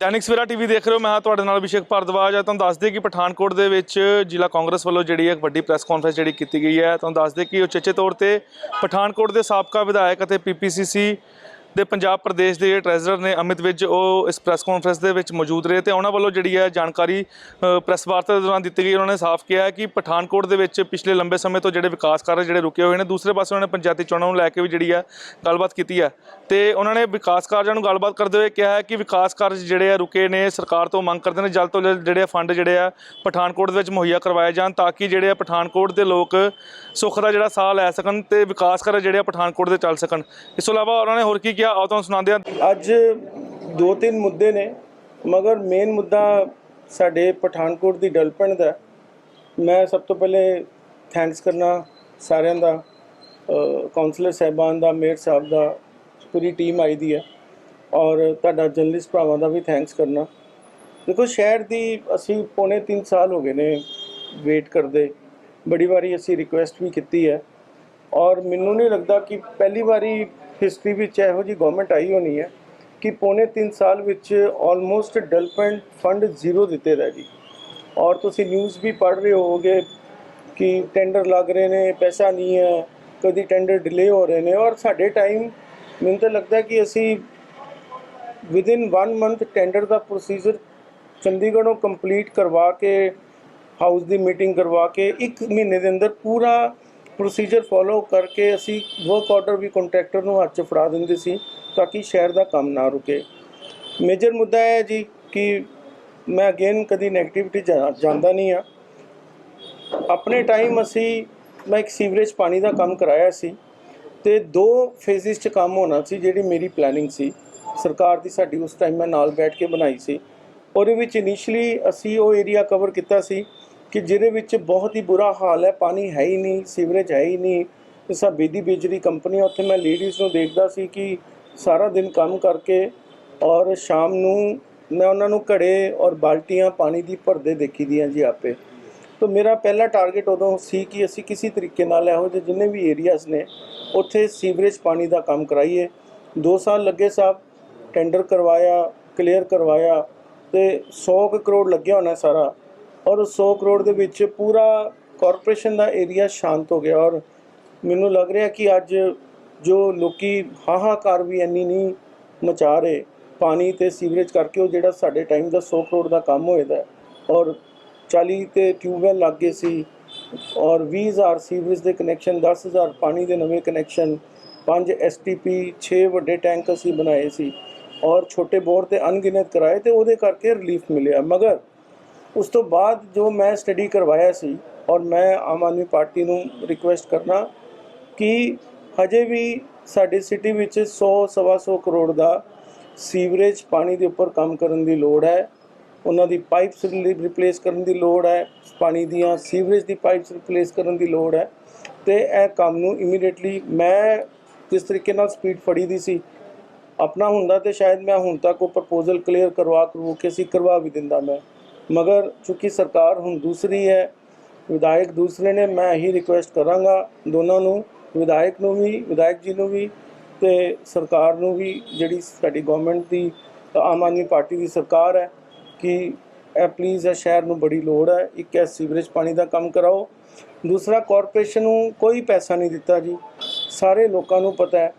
Dainik Savera TV ਦੇਖ ਰਹੇ ਹੋ। ਮੈਂ ਤੁਹਾਡੇ ਨਾਲ ਅਭਿਸ਼ੇਕ ਭਾਰਦਵਾਜ। ਆ ਤੁਹਾਨੂੰ ਦੱਸ ਦਈਏ ਕਿ ਪਠਾਨਕੋਟ ਦੇ ਵਿੱਚ ਜ਼ਿਲ੍ਹਾ ਕਾਂਗਰਸ ਵੱਲੋਂ ਜਿਹੜੀ ਇੱਕ ਵੱਡੀ ਪ੍ਰੈਸ ਕਾਨਫਰੰਸ ਜਿਹੜੀ ਕੀਤੀ ਗਈ ਹੈ। ਤੁਹਾਨੂੰ ਦੱਸ ਦਈਏ ਕਿ ਚੇਚੇ ਤੌਰ ਤੇ ਪਠਾਨਕੋਟ ਦੇ ਸਾਬਕਾ ਵਿਧਾਇਕ ਅਤੇ ਪੀਪੀਸੀਸੀ ਦੇ ਪੰਜਾਬ ਪ੍ਰਦੇਸ਼ ਦੇ ਟ੍ਰੈਜ਼ਰਰ ਨੇ ਅਮਿਤ ਵਿਜ ਉਹ ਇਸ ਪ੍ਰੈਸ ਕਾਨਫਰੰਸ ਦੇ ਵਿੱਚ ਮੌਜੂਦ ਰਹੇ ਤੇ ਉਹਨਾਂ ਵੱਲੋਂ ਜਿਹੜੀ ਹੈ ਜਾਣਕਾਰੀ ਪ੍ਰੈਸ ਵਾਰਤਾ ਦੇ ਦੌਰਾਨ ਦਿੱਤੀ ਗਈ। ਉਹਨਾਂ ਨੇ ਸਾਫ਼ ਕਿਹਾ ਕਿ ਪਠਾਨਕੋਟ ਦੇ ਵਿੱਚ ਪਿਛਲੇ ਲੰਬੇ ਸਮੇਂ ਤੋਂ ਜਿਹੜੇ ਵਿਕਾਸ ਕਾਰਜ ਜਿਹੜੇ ਰੁਕੇ ਹੋਏ ਨੇ, ਦੂਸਰੇ ਪਾਸੇ ਉਹਨਾਂ ਨੇ ਪੰਚਾਇਤੀ ਚੋਣਾਂ ਨੂੰ ਲੈ ਕੇ ਵੀ ਜਿਹੜੀ ਹੈ ਗੱਲਬਾਤ ਕੀਤੀ ਹੈ। ਤੇ ਉਹਨਾਂ ਨੇ ਵਿਕਾਸ ਕਾਰਜਾਂ ਨੂੰ ਗੱਲਬਾਤ ਕਰਦੇ ਹੋਏ ਕਿਹਾ ਹੈ ਕਿ ਵਿਕਾਸ ਕਾਰਜ ਜਿਹੜੇ ਆ ਰੁਕੇ ਨੇ, ਸਰਕਾਰ ਤੋਂ ਮੰਗ ਕਰਦੇ ਨੇ, ਜਲਦ ਤੋਂ ਜਲਦ ਜਿਹੜੇ ਆ ਫੰਡ ਜਿਹੜੇ ਆ ਪਠਾਨਕੋਟ ਦੇ ਵਿੱਚ ਮੁਹੱਈਆ ਕਰਵਾਏ ਜਾਣ ਤਾਂ ਕਿ ਜਿਹੜੇ ਆ ਪਠਾਨਕੋਟ ਦੇ ਲੋਕ ਸੁੱਖ ਦਾ ਜਿਹੜਾ ਸਾਹ ਲੈ ਸਕਣ ਤੇ ਵਿਕਾਸ ਕਾਰਜ ਜਿਹੜੇ ਆ ਪਠਾਨਕੋਟ ਦੇ ਚੱਲ ਸਕਣ। ਇਸ ਤੋਂ ਇਲਾਵਾ ਉਹਨਾਂ ਨੇ ਹੋਰ ਕੀ ਕਿਹਾ ਆਓ ਤੁਹਾਨੂੰ ਸੁਣਾਉਂਦੇ ਹਾਂ। ਅੱਜ ਦੋ ਤਿੰਨ ਮੁੱਦੇ ਨੇ, ਮਗਰ ਮੇਨ ਮੁੱਦਾ ਸਾਡੇ ਪਠਾਨਕੋਟ ਦੀ ਡਿਵੈਲਪਮੈਂਟ ਦਾ। ਮੈਂ ਸਭ ਤੋਂ ਪਹਿਲੇ ਥੈਂਕਸ ਕਰਨਾ ਸਾਰਿਆਂ ਦਾ ਕਾਉਂਸਲਰ ਸਾਹਿਬਾਨ ਦਾ, ਮੇਅਰ ਸਾਹਿਬ ਦਾ, ਪੂਰੀ ਟੀਮ ਆਈ ਦੀ ਹੈ। ਔਰ ਤੁਹਾਡਾ ਜਰਨਲਿਸਟ ਭਰਾਵਾਂ ਦਾ ਵੀ ਥੈਂਕਸ ਕਰਨਾ। ਦੇਖੋ, ਸ਼ਹਿਰ ਦੀ ਅਸੀਂ ਪੌਣੇ 3 ਸਾਲ ਹੋ ਗਏ ਨੇ ਵੇਟ ਕਰਦੇ। ਬੜੀ ਵਾਰੀ ਅਸੀਂ ਰਿਕੁਐਸਟ ਵੀ ਕੀਤੀ ਹੈ। ਔਰ ਮੈਨੂੰ ਨਹੀਂ ਲੱਗਦਾ ਕਿ ਪਹਿਲੀ ਵਾਰੀ ਹਿਸਟਰੀ ਵਿੱਚ ਇਹੋ ਜੀ ਗਵਰਨਮੈਂਟ ਆਈ ਹੋਣੀ ਹੈ ਕਿ ਪੌਣੇ 3 ਸਾਲ ਵਿੱਚ ਆਲਮੋਸਟ ਡਿਵੈਲਪਮੈਂਟ ਫੰਡ ਜ਼ੀਰੋ ਦਿੱਤੇ ਦਾ ਜੀ ਔਰ ਤੁਸੀਂ ਨਿਊਜ਼ ਵੀ ਪੜ੍ਹ ਰਹੇ ਹੋਗੇ ਕਿ ਟੈਂਡਰ ਲੱਗ ਰਹੇ ਨੇ, ਪੈਸਾ ਨਹੀਂ ਹੈ, ਕਦੀ ਟੈਂਡਰ ਡਿਲੇ ਹੋ ਰਹੇ ਨੇ ਔਰ ਸਾਡੇ ਟਾਈਮ ਮੈਨੂੰ ਤਾਂ ਲੱਗਦਾ ਕਿ ਅਸੀਂ ਵਿਦਿਨ 1 ਮੰਥ ਟੈਂਡਰ ਦਾ ਪ੍ਰੋਸੀਜਰ ਚੰਡੀਗੜ੍ਹੋਂ ਕੰਪਲੀਟ ਕਰਵਾ ਕੇ ਹਾਊਸ ਦੀ ਮੀਟਿੰਗ ਕਰਵਾ ਕੇ 1 ਮਹੀਨੇ ਦੇ ਅੰਦਰ ਪੂਰਾ ਪ੍ਰੋਸੀਜਰ ਫੋਲੋ ਕਰਕੇ ਅਸੀਂ ਵਰਕ ਆਰਡਰ ਵੀ ਕੰਟਰੈਕਟਰ ਨੂੰ ਹੱਥ 'ਚ ਫੜਾ ਦਿੰਦੇ ਸੀ ਤਾਂ ਕਿ ਸ਼ਹਿਰ ਦਾ ਕੰਮ ਨਾ ਰੁਕੇ। ਮੇਜਰ ਮੁੱਦਾ ਹੈ ਜੀ ਕਿ ਮੈਂ ਅਗੇਨ ਕਦੀ ਨੈਗੇਟਿਵਿਟੀ ਜਾਂਦਾ ਨਹੀਂ ਆ ਆਪਣੇ ਟਾਈਮ ਅਸੀਂ, ਮੈਂ ਇੱਕ ਸੀਵਰੇਜ ਪਾਣੀ ਦਾ ਕੰਮ ਕਰਾਇਆ ਸੀ ਤੇ ਦੋ ਫੇਜ਼ਿਸ 'ਚ ਕੰਮ ਹੋਣਾ ਸੀ ਜਿਹੜੀ ਮੇਰੀ ਪਲੈਨਿੰਗ ਸੀ। ਸਰਕਾਰ ਦੀ ਸਾਡੀ ਉਸ ਟਾਈਮ ਮੈਂ ਨਾਲ ਬੈਠ ਕੇ ਬਣਾਈ ਸੀ। ਉਹਦੇ ਵਿੱਚ ਇਨੀਸ਼ੀਅਲੀ ਅਸੀਂ ਉਹ ਏਰੀਆ ਕਵਰ ਕੀਤਾ ਸੀ। ਕਿ ਜਿਹਦੇ ਵਿੱਚ ਬਹੁਤ ਹੀ ਬੁਰਾ ਹਾਲ ਹੈ, ਪਾਣੀ ਹੈ ਹੀ ਨਹੀਂ, ਸੀਵਰੇਜ ਹੈ ਹੀ ਨਹੀਂ। ਜਿਸਾ ਬੇਦੀ ਬਿਜਲੀ ਕੰਪਨੀ ਉੱਥੇ ਮੈਂ ਲੇਡੀਜ਼ ਨੂੰ ਦੇਖਦਾ ਸੀ ਕਿ ਸਾਰਾ ਦਿਨ ਕੰਮ ਕਰਕੇ ਔਰ ਸ਼ਾਮ ਨੂੰ ਮੈਂ ਉਹਨਾਂ ਨੂੰ ਘੜੇ ਔਰ ਬਾਲਟੀਆਂ ਪਾਣੀ ਦੀ ਭਰਦੇ ਦੇਖੀ ਦੀਆਂ ਜੀ ਆਪੇ। ਤਾਂ ਮੇਰਾ ਪਹਿਲਾ ਟਾਰਗੇਟ ਉਦੋਂ ਸੀ ਕਿ ਅਸੀਂ ਕਿਸੇ ਤਰੀਕੇ ਨਾਲ ਇਹੋ ਜਿਹੇ ਜਿੰਨੇ ਵੀ ਏਰੀਆਜ਼ ਨੇ, ਉੱਥੇ ਸੀਵਰੇਜ ਪਾਣੀ ਦਾ ਕੰਮ ਕਰਾਈਏ। 2 ਸਾਲ ਲੱਗੇ ਸਾਹਿਬ ਟੈਂਡਰ ਕਰਵਾਇਆ ਕਲੀਅਰ ਕਰਵਾਇਆ ਤੇ 100 ਕੁ ਕਰੋੜ ਲੱਗਿਆ ਹੋਣਾ ਸਾਰਾ। ਔਰ 100 ਕਰੋੜ ਦੇ ਵਿੱਚ ਪੂਰਾ ਕਾਰਪੋਰੇਸ਼ਨ ਦਾ ਏਰੀਆ ਸ਼ਾਂਤ ਹੋ ਗਿਆ ਔਰ ਮੈਨੂੰ ਲੱਗ ਰਿਹਾ ਕਿ ਅੱਜ ਜੋ ਲੋਕੀ ਹਾਹਾਕਾਰ ਵੀ ਇੰਨੀ ਨਹੀਂ ਮਚਾ ਰਹੇ, ਪਾਣੀ ਤੇ ਸੀਵਰੇਜ ਕਰਕੇ ਉਹ ਜਿਹੜਾ ਸਾਡੇ ਟਾਈਮ ਦਾ 100 ਕਰੋੜ ਦਾ ਕੰਮ ਹੋਏਦਾ ਹੈ ਔਰ 40 ਤੇ ਟਿਊਬਵੈਲ ਲੱਗ ਗਏ ਸੀ ਔਰ 20000 ਸੀਵਰੇਜ ਦੇ ਕਨੈਕਸ਼ਨ 10000 ਪਾਣੀ ਦੇ ਨਵੇਂ ਕਨੈਕਸ਼ਨ 5 ਐਸਟੀਪੀ 6 ਵੱਡੇ ਟੈਂਕ ਅਸੀਂ ਬਣਾਏ ਸੀ ਔਰ ਛੋਟੇ ਬੋਰ ਤੇ ਅਣਗਿਣਤ ਕਰਾਏ ਤੇ ਉਹਦੇ ਕਰਕੇ ਰਿਲੀਫ ਮਿਲਿਆ। ਮਗਰ ਉਸ ਤੋਂ ਬਾਅਦ ਜੋ ਮੈਂ ਸਟੱਡੀ ਕਰਵਾਇਆ ਸੀ ਔਰ ਮੈਂ ਆਮ ਆਦਮੀ ਪਾਰਟੀ ਨੂੰ ਰਿਕੁਐਸਟ ਕਰਨਾ ਕਿ ਹਜੇ ਵੀ ਸਾਡੇ ਸਿਟੀ ਵਿੱਚ 100 ਸਵਾ ਸੌ ਕਰੋੜ ਦਾ ਸੀਵਰੇਜ ਪਾਣੀ ਦੇ ਉੱਪਰ ਕੰਮ ਕਰਨ ਦੀ ਲੋੜ ਹੈ। ਉਹਨਾਂ ਦੀ ਪਾਈਪਸ ਰਿਪਲੇਸ ਕਰਨ ਦੀ ਲੋੜ ਹੈ। ਪਾਣੀ ਦੀਆਂ ਸੀਵਰੇਜ ਦੀ ਪਾਈਪਸ ਰਿਪਲੇਸ ਕਰਨ ਦੀ ਲੋੜ ਹੈ। ਤੇ ਇਹ ਕੰਮ ਨੂੰ ਇਮੀਡੀਏਟਲੀ ਮੈਂ ਜਿਸ ਤਰੀਕੇ ਨਾਲ ਸਪੀਡ ਫੜੀ ਦੀ ਸੀ, ਆਪਣਾ ਹੁੰਦਾ ਤੇ ਸ਼ਾਇਦ ਮੈਂ ਹੁਣ ਤੱਕ ਉਹ ਪ੍ਰਪੋਜ਼ਲ ਕਲੀਅਰ ਕਰਵਾ ਕਰਵਾ ਕੇ ਸੀ, ਕਰਵਾ ਵੀ ਦਿੰਦਾ ਮੈਂ। ਮਗਰ ਚੁੱਕੀ ਸਰਕਾਰ ਹੁਣ ਦੂਸਰੀ ਹੈ, ਵਿਧਾਇਕ ਦੂਸਰੇ ਨੇ, ਮੈਂ ਇਹੀ ਰਿਕੁਐਸਟ ਕਰਾਂਗਾ ਦੋਨਾਂ ਨੂੰ, ਵਿਧਾਇਕ ਨੂੰ ਵੀ, ਵਿਧਾਇਕ ਜੀ ਨੂੰ ਵੀ ਤੇ ਸਰਕਾਰ ਨੂੰ ਵੀ, ਜਿਹੜੀ ਸਾਡੀ ਗਵਰਨਮੈਂਟ ਦੀ, ਆਮ ਆਦਮੀ ਪਾਰਟੀ ਦੀ ਸਰਕਾਰ ਹੈ ਕਿ ਇਹ ਪਲੀਜ਼ ਇਹ ਸ਼ਹਿਰ ਨੂੰ ਬੜੀ ਲੋੜ ਹੈ, ਇੱਕ ਹੈ ਸੀਵਰੇਜ ਪਾਣੀ ਦਾ ਕੰਮ ਕਰਾਓ। ਦੂਸਰਾ ਕਾਰਪੋਰੇਸ਼ਨ ਨੂੰ ਕੋਈ ਪੈਸਾ ਨਹੀਂ ਦਿੱਤਾ ਜੀ। ਸਾਰੇ ਲੋਕਾਂ ਨੂੰ ਪਤਾ ਹੈ,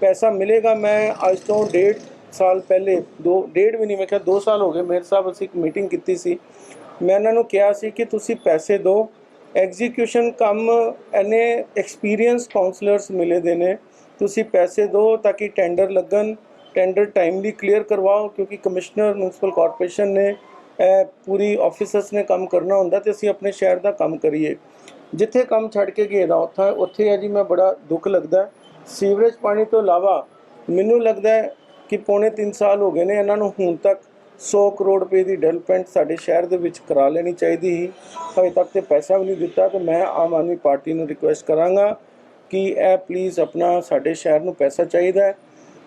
ਪੈਸਾ ਮਿਲੇਗਾ, ਮੈਂ ਅੱਜ ਤੋਂ ਡੇਟ ਸਾਲ ਪਹਿਲੇ, ਦੋ, ਡੇਢ ਵੀ ਨਹੀਂ, ਮੈਂ ਕਿਹਾ 2 ਸਾਲ ਹੋ ਗਏ ਮੇਰੇ ਸਾਹਿਬ ਅਸੀਂ ਇੱਕ ਮੀਟਿੰਗ ਕੀਤੀ ਸੀ। ਮੈਂ ਇਹਨਾਂ ਨੂੰ ਕਿਹਾ ਸੀ ਕਿ ਤੁਸੀਂ ਪੈਸੇ ਦਿਓ ਐਗਜ਼ੀਕਿਊਸ਼ਨ ਕੰਮ ਐਨੇ ਐਕਸਪੀਰੀਅੰਸ ਕਾਉਂਸਲਰਸ ਮਿਲੇ ਦੇ ਨੇ, ਤੁਸੀਂ ਪੈਸੇ ਦਿਓ ਤਾਂ ਕਿ ਟੈਂਡਰ ਲੱਗਣ ਟੈਂਡਰ ਟਾਈਮਲੀ ਕਲੀਅਰ ਕਰਵਾਓ, ਕਿਉਂਕਿ ਕਮਿਸ਼ਨਰ ਮਿਊਨਿਸਪਲ ਕਾਰਪੋਰੇਸ਼ਨ ਨੇ ਪੂਰੀ ਆਫਿਸਰਸ ਨੇ ਕੰਮ ਕਰਨਾ ਹੁੰਦਾ ਤੇ ਅਸੀਂ ਆਪਣੇ ਸ਼ਹਿਰ ਦਾ ਕੰਮ ਕਰੀਏ। ਜਿੱਥੇ ਕੰਮ ਛੱਡ ਕੇ ਗਏ ਦਾ ਉੱਥੇ ਉੱਥੇ ਹੈ ਜੀ, ਮੈਂ ਬੜਾ ਦੁੱਖ ਲੱਗਦਾ। ਸੀਵਰੇਜ ਪਾਣੀ ਤੋਂ ਇਲਾਵਾ ਮੈਨੂੰ ਲੱਗਦਾ ਕਿ ਪੌਣੇ 3 ਸਾਲ ਹੋ ਗਏ ਨੇ ਇਹਨਾਂ ਨੂੰ ਹੁਣ ਤੱਕ 100 ਕਰੋੜ ਰੁਪਏ ਦੀ ਡਿਵੈਲਪਮੈਂਟ ਸਾਡੇ ਸ਼ਹਿਰ ਦੇ ਵਿੱਚ ਕਰਾ ਲੈਣੀ ਚਾਹੀਦੀ ਸੀ। ਹਜੇ ਤੱਕ ਤੇ ਪੈਸਾ ਵੀ ਨਹੀਂ ਦਿੱਤਾ ਤੇ ਮੈਂ ਆਮ ਆਦਮੀ ਪਾਰਟੀ ਨੂੰ ਰਿਕੁਐਸਟ ਕਰਾਂਗਾ ਕਿ ਇਹ ਪਲੀਜ਼ ਆਪਣਾ ਸਾਡੇ ਸ਼ਹਿਰ ਨੂੰ ਪੈਸਾ ਚਾਹੀਦਾ ਹੈ।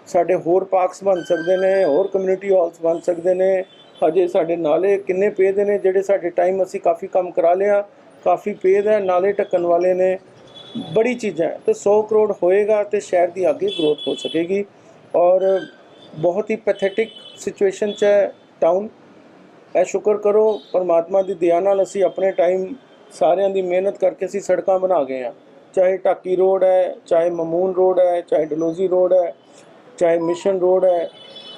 ਸਾਡੇ ਹੋਰ ਪਾਰਕਸ ਬਣ ਸਕਦੇ ਨੇ, ਹੋਰ ਕਮਿਊਨਿਟੀ ਹਾਲਸ ਬਣ ਸਕਦੇ ਨੇ। ਹਜੇ ਸਾਡੇ ਨਾਲੇ ਕਿੰਨੇ ਪੇਦ ਨੇ ਜਿਹੜੇ ਸਾਡੇ ਟਾਈਮ ਅਸੀਂ ਕਾਫੀ ਕੰਮ ਕਰਾ ਲਿਆ ਕਾਫੀ ਪੇਦ ਹੈ, ਨਾਲੇ ਢੱਕਣ ਵਾਲੇ ਨੇ। ਬੜੀ ਚੀਜ਼ਾਂ ਹੈ। ਤੇ 100 ਕਰੋੜ ਹੋਏਗਾ ਤੇ ਸ਼ਹਿਰ ਦੀ ਅੱਗੇ ਗਰੋਥ ਹੋ ਸਕੇਗੀ। ਔਰ ਬਹੁਤ ਹੀ ਪੈਥੈਟਿਕ ਸਿਚੁਏਸ਼ਨ ਚ ਹੈ ਟਾਊਨ ਇਹ ਸ਼ੁਕਰ ਕਰੋ, ਪਰਮਾਤਮਾ ਦੀ ਦਇਆ ਨਾਲ ਅਸੀਂ ਆਪਣੇ ਟਾਈਮ ਸਾਰਿਆਂ ਦੀ ਮਿਹਨਤ ਕਰਕੇ ਅਸੀਂ ਸੜਕਾਂ ਬਣਾ ਗਏ ਆ ਚਾਹੇ ਢਾਕੀ ਰੋਡ ਹੈ, ਚਾਹੇ ਮਮੂਨ ਰੋਡ ਹੈ, ਚਾਹੇ ਡਲੋਜ਼ੀ ਰੋਡ ਹੈ, ਚਾਹੇ ਮਿਸ਼ਨ ਰੋਡ ਹੈ,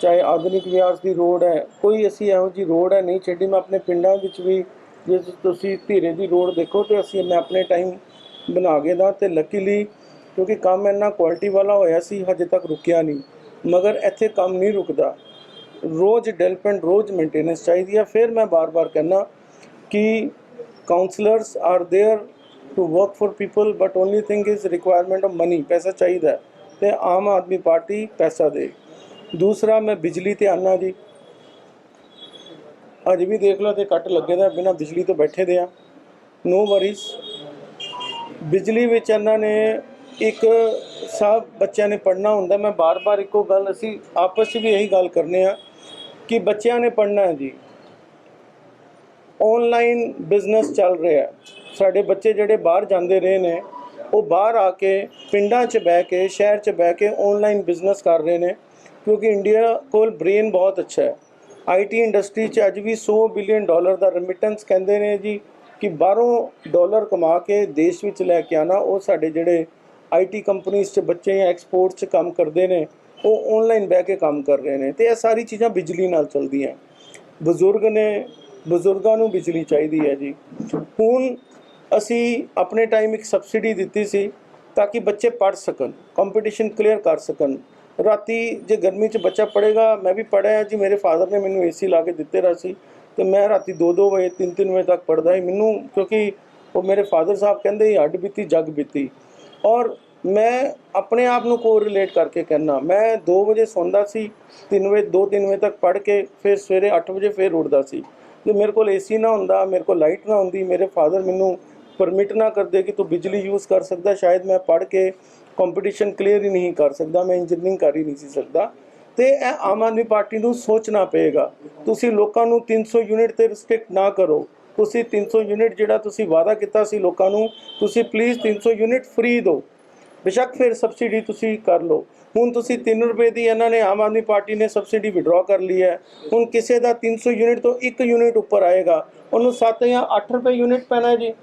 ਚਾਹੇ ਆਧੁਨਿਕ ਵਿਆਸ ਦੀ ਰੋਡ ਹੈ, ਕੋਈ ਅਸੀਂ ਇਹੋ ਜੀ ਰੋਡ ਹੈ ਨਹੀਂ ਛੱਡੀ। ਮੈਂ ਆਪਣੇ ਪਿੰਡਾਂ ਵਿੱਚ ਵੀ ਜੇ ਤੁਸੀਂ ਧੀਰੇ ਦੀ ਰੋਡ ਦੇਖੋ ਤੇ ਅਸੀਂ ਮੈਂ ਆਪਣੇ ਟਾਈਮ ਬਣਾ ਕੇ ਦਾ ਤੇ ਲੱਕੀਲੀ ਕਿਉਂਕਿ ਕੰਮ ਇੰਨਾ ਕੁਆਲਿਟੀ ਵਾਲਾ ਹੋਇਆ ਸੀ, ਹਜੇ ਤੱਕ ਰੁਕਿਆ ਨਹੀਂ। ਮਗਰ ਇੱਥੇ ਕੰਮ ਨਹੀਂ ਰੁਕਦਾ। ਰੋਜ਼ ਡਿਵੈਲਪਮੈਂਟ ਰੋਜ਼ ਮੇਨਟੇਨੈਂਸ ਚਾਹੀਦੀ ਹੈ ਫਿਰ ਮੈਂ ਬਾਰ-ਬਾਰ ਕਹਿਣਾ ਕਿ councillors are there to work for people but only thing is requirement of money ਪੈਸਾ ਚਾਹੀਦਾ ਤੇ ਆਮ ਆਦਮੀ ਪਾਰਟੀ ਪੈਸਾ ਦੇ। ਦੂਸਰਾ, ਮੈਂ ਬਿਜਲੀ ਤੇ ਆਨਾ ਜੀ। ਅੱਜ ਵੀ ਦੇਖ ਲਓ ਤੇ ਕੱਟ ਲੱਗੇ ਦਾ, ਬਿਨਾ ਬਿਜਲੀ ਤੋਂ ਬੈਠੇ ਦੇ ਆ। ਨੋ ਵਰੀਜ਼ ਬਿਜਲੀ ਵਿੱਚ ਇਹਨਾਂ ਨੇ ਇੱਕ ਸਭ ਬੱਚਿਆਂ ਨੇ ਪੜ੍ਹਨਾ ਹੁੰਦਾ, ਮੈਂ ਬਾਰ-ਬਾਰ ਇੱਕੋ ਗੱਲ, ਅਸੀਂ ਆਪਸ 'ਚ ਵੀ ਇਹੀ ਗੱਲ ਕਰਨੇ ਆ ਕਿ ਬੱਚਿਆਂ ਨੇ ਪੜ੍ਹਨਾ ਹੈ ਜੀ। ਆਨਲਾਈਨ ਬਿਜ਼ਨਸ ਚੱਲ ਰਿਹਾ ਸਾਡੇ ਬੱਚੇ ਜਿਹੜੇ ਬਾਹਰ ਜਾਂਦੇ ਰਹੇ ਨੇ, ਉਹ ਬਾਹਰ ਆ ਕੇ ਪਿੰਡਾਂ 'ਚ ਬਹਿ ਕੇ, ਸ਼ਹਿਰ 'ਚ ਬਹਿ ਕੇ ਆਨਲਾਈਨ ਬਿਜ਼ਨਸ ਕਰ ਰਹੇ ਨੇ, ਕਿਉਂਕਿ ਇੰਡੀਆ ਕੋਲ ਬ੍ਰੇਨ ਬਹੁਤ ਅੱਛਾ ਹੈ। ਆਈਟੀ ਇੰਡਸਟਰੀ 'ਚ ਅੱਜ ਵੀ 100 ਬਿਲੀਅਨ ਡਾਲਰ ਦਾ ਰੈਮਿਟੈਂਸ ਕਹਿੰਦੇ ਨੇ ਜੀ ਕਿ ਬਾਹਰੋਂ ਡਾਲਰ ਕਮਾ ਕੇ ਦੇਸ਼ ਵਿੱਚ ਲੈ ਕੇ ਆਣਾ ਉਹ ਸਾਡੇ ਜਿਹੜੇ ਆਈਟੀ ਕੰਪਨੀਆਂ 'ਚ ਬੱਚੇ ਜਾਂ ਐਕਸਪੋਰਟ 'ਚ ਕੰਮ ਕਰਦੇ ਨੇ, ਉਹ ਆਨਲਾਈਨ ਬਹਿ ਕੇ ਕੰਮ ਕਰ ਰਹੇ ਨੇ। ਤੇ ਇਹ ਸਾਰੀ ਚੀਜ਼ਾਂ ਬਿਜਲੀ ਨਾਲ ਚੱਲਦੀਆਂ। ਬਜ਼ੁਰਗ ਨੇ, ਬਜ਼ੁਰਗਾਂ ਨੂੰ ਬਿਜਲੀ ਚਾਹੀਦੀ ਹੈ ਜੀ। ਹੁਣ ਅਸੀਂ ਆਪਣੇ ਟਾਈਮ ਇੱਕ ਸਬਸਿਡੀ ਦਿੱਤੀ ਸੀ ਤਾਂ ਕਿ ਬੱਚੇ ਪੜ੍ਹ ਸਕਣ ਕੰਪੀਟੀਸ਼ਨ ਕਲੀਅਰ ਕਰ ਸਕਣ। ਰਾਤੀ ਜੇ ਗਰਮੀ 'ਚ ਬੱਚਾ ਪੜ੍ਹੇਗਾ, ਮੈਂ ਵੀ ਪੜ੍ਹਿਆ ਜੀ, ਮੇਰੇ ਫਾਦਰ ਨੇ ਮੈਨੂੰ ਏਸੀ ਲਾ ਕੇ ਦਿੱਤੇ ਰਾ ਸੀ। ਤੇ ਮੈਂ ਰਾਤੀ 2-2 ਵਜੇ 3-3 ਵਜੇ ਤੱਕ ਪੜ੍ਹਦਾ ਸੀ। ਮੈਨੂੰ ਕਿਉਂਕਿ ਉਹ ਮੇਰੇ ਫਾਦਰ ਸਾਹਿਬ ਕਹਿੰਦੇ ਸੀ ਹੱਡ ਬੀਤੀ, ਜੱਗ ਬੀਤੀ। ਔਰ ਮੈਂ ਆਪਣੇ ਆਪ ਨੂੰ ਕੋ ਰਿਲੇਟ ਕਰਕੇ ਕਹਿੰਦਾ, ਮੈਂ 2 ਵਜੇ ਸੌਂਦਾ ਸੀ 3 ਵਜੇ 2-3 ਵਜੇ ਤੱਕ ਪੜ੍ਹ ਕੇ ਫਿਰ ਸਵੇਰੇ 8 ਵਜੇ ਫਿਰ ਉੱਠਦਾ ਸੀ। ਜੇ ਮੇਰੇ ਕੋਲ ਏਸੀ ਨਾ ਹੁੰਦਾ, ਮੇਰੇ ਕੋਲ ਲਾਈਟ ਨਾ ਹੁੰਦੀ, ਮੇਰੇ ਫਾਦਰ ਮੈਨੂੰ ਪਰਮਿਟ ਨਾ ਕਰਦੇ ਕਿ ਤੂੰ ਬਿਜਲੀ ਯੂਜ਼ ਕਰ ਸਕਦਾ, ਸ਼ਾਇਦ ਮੈਂ ਪੜ੍ਹ ਕੇ ਕੰਪੀਟੀਸ਼ਨ ਕਲੀਅਰ ਹੀ ਨਹੀਂ ਕਰ ਸਕਦਾ, ਮੈਂ ਇੰਜੀਨੀਅਰਿੰਗ ਕਰ ਹੀ ਨਹੀਂ ਸੀ ਸਕਦਾ। ਤੇ ਇਹ ਆਮ ਆਦਮੀ ਪਾਰਟੀ ਨੂੰ ਸੋਚਣਾ ਪਏਗਾ। ਤੁਸੀਂ ਲੋਕਾਂ ਨੂੰ 300 ਯੂਨਿਟ ਤੇ ਰਿਸਟ੍ਰਿਕਟ ਨਾ ਕਰੋ। ਤੁਸੀਂ 300 ਯੂਨਿਟ ਜਿਹੜਾ ਤੁਸੀਂ ਵਾਅਦਾ ਕੀਤਾ ਸੀ ਲੋਕਾਂ ਨੂੰ, ਤੁਸੀਂ ਪਲੀਜ਼ 300 ਯੂਨਿਟ ਫ੍ਰੀ ਦਿਓ। ਬੇਸ਼ੱਕ ਫਿਰ ਸਬਸਿਡੀ ਤੁਸੀਂ ਕਰ ਲਓ। ਹੁਣ ਤੁਸੀਂ 3 ਰੁਪਏ ਦੀ ਇਹਨਾਂ ਨੇ ਆਮ ਆਦਮੀ ਪਾਰਟੀ ਨੇ ਸਬਸਿਡੀ ਵਿਡਰਾ ਕਰ ਲਈ ਹੈ। ਹੁਣ ਕਿਸੇ ਦਾ 300 ਯੂਨਿਟ ਤੋਂ 1 ਯੂਨਿਟ ਉੱਪਰ ਆਏਗਾ, ਉਹਨੂੰ 7 ਜਾਂ 8 ਰੁਪਏ ਯੂਨਿਟ ਪੈਣਾ ਹੈ ਜੀ।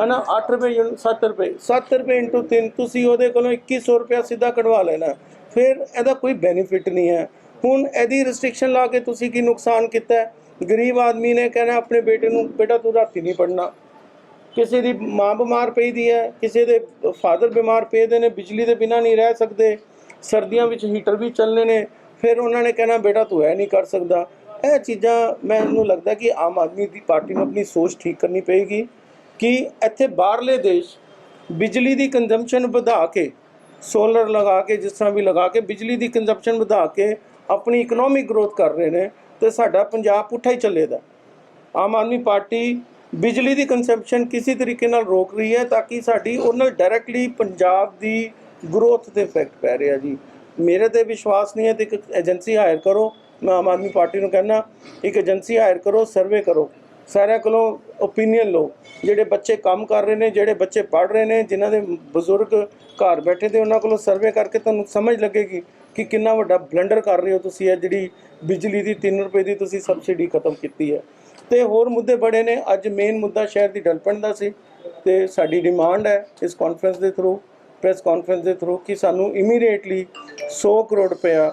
ਹਨਾ 8 ਰੁਪਏ ਯੂਨਿਟ 7 ਰੁਪਏ 7 ਰੁਪਏ ਇੰਟੂ 3 ਤੁਸੀਂ ਉਹਦੇ ਕੋਲੋਂ 2100 ਰੁਪਏ ਸਿੱਧਾ ਕਢਵਾ ਲੈਣਾ। ਫਿਰ ਇਹਦਾ ਕੋਈ ਬੈਨੀਫਿਟ ਨਹੀਂ ਹੈ। ਹੁਣ ਇਹਦੀ ਰੈਸਟ੍ਰਿਕਸ਼ਨ ਲਾ ਕੇ ਤੁਸੀਂ ਕੀ ਨੁਕਸਾਨ ਕੀਤਾ ਹੈ? ਗਰੀਬ ਆਦਮੀ ਨੇ ਕਹਿਣਾ ਆਪਣੇ ਬੇਟੇ ਨੂੰ, ਬੇਟਾ, ਤੂੰ ਰਾਤੀ ਨਹੀਂ ਪੜਨਾ ਕਿਸੇ ਦੀ ਮਾਂ ਬਿਮਾਰ ਪਈ ਦੀ ਹੈ, ਕਿਸੇ ਦੇ ਫਾਦਰ ਬਿਮਾਰ ਪਏ ਦੇ ਨੇ, ਬਿਜਲੀ ਦੇ ਬਿਨਾ ਨਹੀਂ ਰਹਿ ਸਕਦੇ। ਸਰਦੀਆਂ ਵਿੱਚ ਹੀਟਰ ਵੀ ਚੱਲਣੇ ਨੇ। ਫਿਰ ਉਹਨਾਂ ਨੇ ਕਹਿਣਾ, ਬੇਟਾ, ਤੂੰ ਇਹ ਨਹੀਂ ਕਰ ਸਕਦਾ। ਇਹ ਚੀਜ਼ਾਂ ਮੈਨੂੰ ਲੱਗਦਾ ਕਿ ਆਮ ਆਦਮੀ ਦੀ ਪਾਰਟੀ ਨੂੰ ਆਪਣੀ ਸੋਚ ਠੀਕ ਕਰਨੀ ਪਏਗੀ ਕਿ ਇੱਥੇ ਬਾਹਰਲੇ ਦੇਸ਼ ਬਿਜਲੀ ਦੀ ਕੰਜ਼ੰਪਸ਼ਨ ਵਧਾ ਕੇ ਸੋਲਰ ਲਗਾ ਕੇ, ਜਿਸ ਤਰ੍ਹਾਂ ਵੀ ਲਗਾ ਕੇ ਬਿਜਲੀ ਦੀ ਕੰਜ਼ੰਪਸ਼ਨ ਵਧਾ ਕੇ ਆਪਣੀ ਇਕਨੋਮਿਕ ਗਰੋਥ ਕਰ ਰਹੇ ਨੇ ਤੇ ਸਾਡਾ ਪੰਜਾਬ ਪੁੱਠਾ ਹੀ ਚੱਲੇਦਾ। ਆਮ ਆਦਮੀ ਪਾਰਟੀ ਬਿਜਲੀ ਦੀ ਕੰਸੈਪਸ਼ਨ ਕਿਸੇ ਤਰੀਕੇ ਨਾਲ ਰੋਕ ਰਹੀ ਹੈ ਤਾਂ ਕਿ ਸਾਡੀ ਉਹਨਾਂ ਡਾਇਰੈਕਟਲੀ ਪੰਜਾਬ ਦੀ ਗਰੋਥ ਤੇ ਇਫੈਕਟ ਪੈ ਰਿਹਾ ਜੀ। ਮੇਰੇ ਤੇ ਵਿਸ਼ਵਾਸ ਨਹੀਂ ਹੈ ਤੇ ਇੱਕ ਏਜੰਸੀ ਹਾਇਰ ਕਰੋ। ਮੈਂ ਆਮ ਆਦਮੀ ਪਾਰਟੀ ਨੂੰ ਕਹਿੰਦਾ, ਇੱਕ ਏਜੰਸੀ ਹਾਇਰ ਕਰੋ ਸਰਵੇ ਕਰੋ। ਸਾਰਿਆਂ ਕੋਲੋਂ ਓਪੀਨੀਅਨ ਲਓ। ਜਿਹੜੇ ਬੱਚੇ ਕੰਮ ਕਰ ਰਹੇ ਨੇ, ਜਿਹੜੇ ਬੱਚੇ ਪੜ੍ਹ ਰਹੇ ਨੇ, ਜਿਨ੍ਹਾਂ ਦੇ ਬਜ਼ੁਰਗ ਘਰ ਬੈਠੇ ਤੇ ਉਹਨਾਂ ਕੋਲੋਂ ਸਰਵੇ ਕਰਕੇ ਤੁਹਾਨੂੰ ਸਮਝ ਲੱਗੇਗੀ। ਕਿ ਕਿੰਨਾ ਵੱਡਾ ਬਲੰਡਰ ਕਰ ਰਹੇ ਹੋ ਤੁਸੀਂ ਇਹ ਜਿਹੜੀ ਬਿਜਲੀ ਦੀ 3 ਰੁਪਏ ਦੀ ਤੁਸੀਂ ਸਬਸਿਡੀ ਖਤਮ ਕੀਤੀ ਹੈ। ਤੇ ਹੋਰ ਮੁੱਦੇ ਬੜੇ ਨੇ। ਅੱਜ ਮੇਨ ਮੁੱਦਾ ਸ਼ਹਿਰ ਦੀ ਡਿਵੈਲਪਮੈਂਟ ਦਾ ਸੀ ਤੇ ਸਾਡੀ ਡਿਮਾਂਡ ਹੈ ਇਸ ਕਾਨਫਰੰਸ ਦੇ ਥਰੂ ਪ੍ਰੈਸ ਕਾਨਫਰੰਸ ਦੇ ਥਰੂ ਕਿ ਸਾਨੂੰ ਇਮੀਡੀਏਟਲੀ 100 ਕਰੋੜ ਰੁਪਇਆ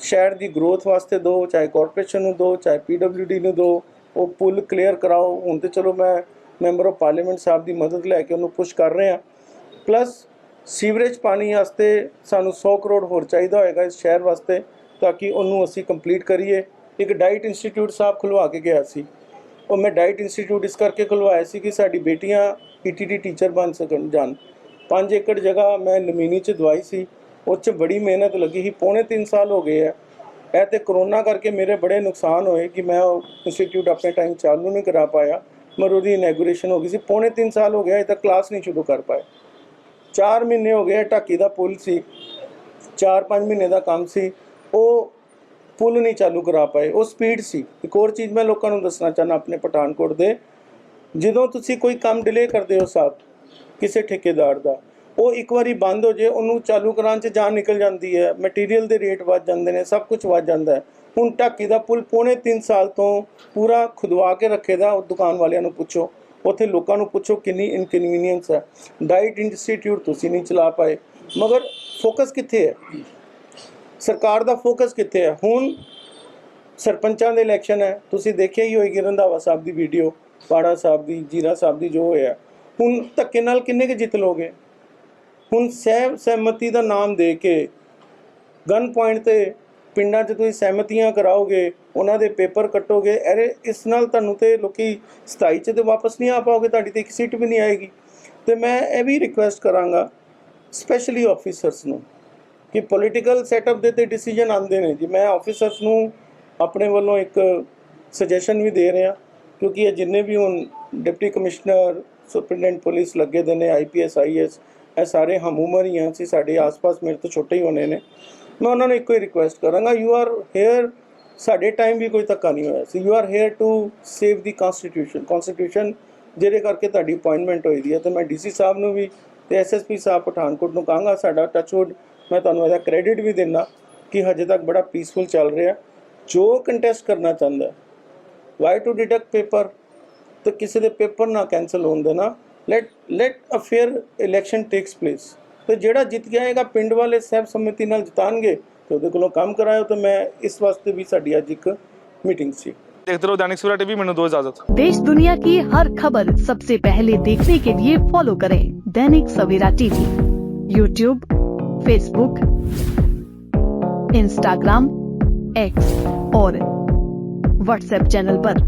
ਸ਼ਹਿਰ ਦੀ ਗਰੋਥ ਵਾਸਤੇ ਦਿਓ ਚਾਹੇ ਕਾਰਪੋਰੇਸ਼ਨ ਨੂੰ ਦਿਓ ਚਾਹੇ ਪੀਡਬਲਯੂਡੀ ਨੂੰ ਦਿਓ ਉਹ ਪੁਲ ਕਲੀਅਰ ਕਰਾਓ। ਹੁਣ ਤੇ ਚਲੋ ਮੈਂ ਮੈਂਬਰ ਆਫ ਪਾਰਲੀਮੈਂਟ ਸਾਹਿਬ ਦੀ ਮਦਦ ਲੈ ਕੇ ਉਹਨੂੰ ਪੁਸ਼ ਕਰ ਰਹੇ। ਹਾਂ ਪਲੱਸ ਸੀਵਰੇਜ ਪਾਣੀ ਵਾਸਤੇ ਸਾਨੂੰ 100 ਕਰੋੜ ਹੋਰ ਚਾਹੀਦਾ ਹੋਏਗਾ ਇਸ ਸ਼ਹਿਰ ਵਾਸਤੇ, ਤਾਂ ਕਿ ਉਹਨੂੰ ਅਸੀਂ ਕੰਪਲੀਟ ਕਰੀਏ। ਇੱਕ ਡਾਈਟ ਇੰਸਟੀਚਿਊਟ ਸਾਹਿਬ ਖੁਲਵਾ ਕੇ ਗਿਆ ਸੀ। ਉਹ ਮੈਂ ਡਾਈਟ ਇੰਸਟੀਚਿਊਟ ਇਸ ਕਰਕੇ ਖੁਲਵਾਇਆ ਸੀ ਕਿ ਸਾਡੀ ਬੇਟੀਆਂ ਈਟੀਟੀ ਟੀਚਰ ਬਣ ਸਕਣ, ਜਾਣ। 5 ਏਕੜ ਜਗ੍ਹਾ ਮੈਂ ਲਮੀਨੀ ਚ ਦਵਾਈ ਸੀ। ਉਹ 'ਚ ਬੜੀ ਮਿਹਨਤ ਲੱਗੀ ਸੀ। ਪੌਣੇ 3 ਸਾਲ ਹੋ ਗਏ ਆ। ਇਹ ਤੇ ਕਰੋਨਾ ਕਰਕੇ ਮੇਰੇ ਬੜੇ ਨੁਕਸਾਨ ਹੋਏ ਕਿ ਮੈਂ ਉਹ ਇੰਸਟੀਚਿਊਟ ਆਪਣੇ ਟਾਈਮ ਚਾਲੂ ਨਹੀਂ ਕਰਾ ਪਾਇਆ। ਮਰ ਉਹਦੀ ਇਨੈਗੂਰੇਸ਼ਨ ਹੋ ਗਈ ਸੀ। ਪੌਣੇ 3 ਸਾਲ ਹੋ ਗਿਆ ਇਹ ਤੱਕ ਕਲਾਸ ਨਹੀਂ ਸ਼ੁਰੂ ਕਰ ਪਾਏ। 4 ਮਹੀਨੇ ਹੋ ਗਏ ਢਾਕੀ ਦਾ ਪੁਲ ਸੀ। 4-5 ਮਹੀਨੇ ਦਾ ਕੰਮ ਸੀ। ਉਹ ਪੁਲ ਨਹੀਂ ਚਾਲੂ ਕਰਾ ਪਾਏ। ਉਹ ਸਪੀਡ ਸੀ। ਇੱਕ ਹੋਰ ਚੀਜ਼ ਮੈਂ ਲੋਕਾਂ ਨੂੰ ਦੱਸਣਾ ਚਾਹਨਾ ਆਪਣੇ ਪਠਾਨਕੋਟ ਦੇ। ਜਦੋਂ ਤੁਸੀਂ ਕੋਈ ਕੰਮ ਡਿਲੇ ਕਰਦੇ ਹੋ ਸਾਹਿਬ ਕਿਸੇ ਠੇਕੇਦਾਰ ਦਾ, ਉਹ ਇੱਕ ਵਾਰੀ ਬੰਦ ਹੋ ਜੇ, ਉਹਨੂੰ ਚਾਲੂ ਕਰਾਉਣ 'ਚ ਜਾਨ ਨਿਕਲ ਜਾਂਦੀ ਹੈ। ਮਟੀਰੀਅਲ ਦੇ ਰੇਟ ਵੱਧ ਜਾਂਦੇ ਨੇ, ਸਭ ਕੁਝ ਵੱਧ ਜਾਂਦਾ ਹੈ। ਹੁਣ ਢਾਕੀ ਦਾ ਪੁਲ ਪੌਣੇ 3 ਸਾਲ ਤੋਂ ਪੂਰਾ ਖੁਦਵਾ ਕੇ ਰੱਖੇ ਦਾ, ਉਹ ਦੁਕਾਨ ਵਾਲਿਆਂ ਨੂੰ ਪੁੱਛੋ। ਉੱਥੇ ਲੋਕਾਂ ਨੂੰ ਪੁੱਛੋ ਕਿੰਨੀ ਇਨਕਨਵੀਨੀਅੰਸ ਹੈ। ਡਾਈਟ ਇੰਸਟੀਟਿਊਟ ਤੁਸੀਂ ਨਹੀਂ ਚਲਾ ਪਾਏ। ਮਗਰ ਫੋਕਸ ਕਿੱਥੇ ਹੈ? ਸਰਕਾਰ ਦਾ ਫੋਕਸ ਕਿੱਥੇ ਹੈ? ਹੁਣ ਸਰਪੰਚਾਂ ਦੇ ਇਲੈਕਸ਼ਨ ਹੈ। ਤੁਸੀਂ ਦੇਖਿਆ ਹੀ ਹੋਏਗੀ ਰੰਧਾਵਾ ਸਾਹਿਬ ਦੀ ਵੀਡੀਓ ਪਾੜਾ ਸਾਹਿਬ ਦੀ, ਜੀਰਾ ਸਾਹਿਬ ਦੀ ਜੋ ਹੋਇਆ। ਹੁਣ ਧੱਕੇ ਨਾਲ ਕਿੰਨੇ ਕੁ ਜਿੱਤ ਲੋਗੇ ਹੁਣ ਸਹਿ ਸਹਿਮਤੀ ਦਾ ਨਾਮ ਦੇ ਕੇ ਗਨ ਪੁਆਇੰਟ ਤੇ ਪਿੰਡਾਂ 'ਚ ਤੁਸੀਂ ਸਹਿਮਤੀਆਂ ਕਰਾਓਗੇ, ਉਹਨਾਂ ਦੇ ਪੇਪਰ ਕੱਟੋਗੇ, ਅਰੇ ਇਸ ਨਾਲ ਤੁਹਾਨੂੰ ਤੇ ਲੋਕੀ 27 'ਚ ਤੇ ਵਾਪਸ ਨਹੀਂ ਆ ਪਾਓਗੇ, ਤੁਹਾਡੀ ਤੇ ਇੱਕ ਸੀਟ ਵੀ ਨਹੀਂ ਆਏਗੀ। ਤੇ ਮੈਂ ਇਹ ਵੀ ਰਿਕੁਐਸਟ ਕਰਾਂਗਾ ਸਪੈਸ਼ਲੀ ਆਫੀਸਰਸ ਨੂੰ, ਕਿ ਪੋਲੀਟੀਕਲ ਸੈਟਅਪ ਦੇ ਤੇ ਡਿਸੀਜਨ ਆਉਂਦੇ ਨੇ। ਜੀ, ਮੈਂ ਆਫੀਸਰਸ ਨੂੰ ਆਪਣੇ ਵੱਲੋਂ ਇੱਕ ਸੁਜੈਸ਼ਨ ਵੀ ਦੇ ਰਿਹਾ, ਕਿਉਂਕਿ ਇਹ ਜਿੰਨੇ ਵੀ ਹੁਣ ਡਿਪਟੀ ਕਮਿਸ਼ਨਰ ਸੁਪਰਡੈਂਟ ਪੁਲਿਸ ਲੱਗੇ ਦੇ ਨੇ ਆਈਪੀਐਸ ਆਈਐਸ ਇਹ ਸਾਰੇ ਹਮੂਮਰ ਹੀ ਆ ਸੀ ਸਾਡੇ ਆਸ-ਪਾਸ ਮੇਰੇ ਤੋਂ ਛੋਟੇ ਹੀ ਹੋਣੇ ਨੇ। ਮੈਂ ਉਹਨਾਂ ਨੂੰ ਇੱਕੋ ਹੀ ਰਿਕੁਐਸਟ ਕਰਾਂਗਾ ਯੂ ਆਰ ਹੇਅਰ ਸਾਡੇ ਟਾਈਮ ਵੀ ਕੋਈ ਧੱਕਾ ਨਹੀਂ ਹੋਇਆ ਸੀ। You are here to save the constitution constitution ਜਿਹਦੇ ਕਰਕੇ ਤੁਹਾਡੀ ਅਪਾਇੰਟਮੈਂਟ ਹੋਈ ਦੀ ਹੈ। ਤੇ ਮੈਂ ਡੀਸੀ ਸਾਹਿਬ ਨੂੰ ਵੀ ਤੇ ਐਸਐਸਪੀ ਸਾਹਿਬ ਪਠਾਨਕੋਟ ਨੂੰ ਕਹਾਂਗਾ, ਸਾਡਾ ਟੱਚਵੁੱਡ ਮੈਂ ਤੁਹਾਨੂੰ ਇਹਦਾ ਕ੍ਰੈਡਿਟ ਵੀ ਦਿੰਦਾ ਕਿ ਹਜੇ ਤੱਕ ਬੜਾ ਪੀਸਫੁਲ ਚੱਲ ਰਿਹਾ। ਜੋ ਕੰਟੈਸਟ ਕਰਨਾ ਚਾਹੁੰਦਾ ਵਾਈ ਟੂ ਡਿਡਕਟ ਪੇਪਰ ਤੇ ਕਿਸੇ ਦੇ ਪੇਪਰ ਨਾ ਕੈਨਸਲ ਹੋਣ ਦੇਣਾ। Let let a fair election takes place ਤੇ ਜਿਹੜਾ ਜਿੱਤ ਗਿਆ ਹੈਗਾ ਪਿੰਡ ਵਾਲੇ ਸਹਿਬ ਸੰਮਤੀ ਨਾਲ ਜਿਤਾਣਗੇ ਤੇ ਉਹਦੇ ਕੋਲੋਂ ਕੰਮ ਕਰਾਇਓ ਤੇ ਮੈਂ ਇਸ ਵਾਸਤੇ ਵੀ ਸਾਡੀ ਅੱਜ ਇੱਕ ਮੀਟਿੰਗ ਸੀ ਦੇਖਦੇ ਰਹੋ ਦੈਨਿਕ ਸਵੇਰਾ ਟੀਵੀ ਮੈਨੂੰ ਦਿਓ ਇਜਾਜ਼ਤ देश दुनिया की हर खबर सबसे पहले देखने के लिए फॉलो करें Dainik Savera TV YouTube Facebook Instagram X और व्हाट्सएप चैनल पर।